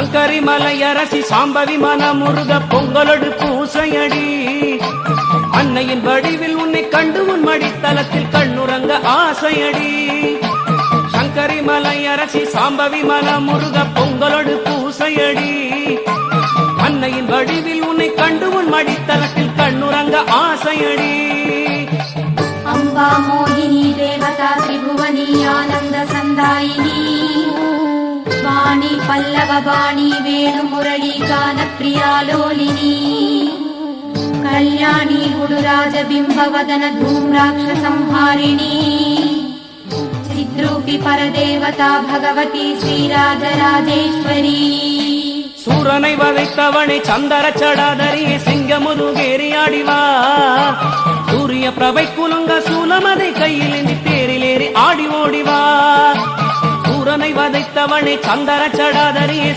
சங்கரி மலையரசி சாம்பவி மனமுருக பொங்கலோடு பூசையடி. அன்னையின் வடிவில் உன்னை கண்டு உன் மடித்தலத்தில் கண்ணுறங்க ஆசையடி. சங்கரி மலையரசி சாம்பவி மனமுருக பொங்கலோடு பூசையடி. அன்னையின் வடிவில் உன்னை கண்டு உன் மடித்தலத்தில் கண்ணுறங்க ஆசையடி. அம்பா மோகினி தேவதா திரிபுவனி ஆனந்த சந்தாயினி. వాణి పల్లవ వాణి వేణు మురళి గాన ప్రియాలోలిని కళ్యాణి గుడు రాజ గుడురాజబింబవదన ధూమ్రాక్ష సంహారిణి. చిద్రూపి పరదేవత భగవతి శ్రీరాజరాజేశ్వరి ಸೂರನೈ ವೈತವಣಿ ಚಂದರ ಚಡಾದರಿ ಸಿಂಗಮುದು ಗೇರಿಯಾಡಿವಾ సూర్య ಪ್ರವೈ ಕುಲುಂಗ ಸೂಲಮದೆ ಕೈಯಲ್ಲಿ ತೇರಿಲೆ ಕಂದರ ಚಡಾದರಿ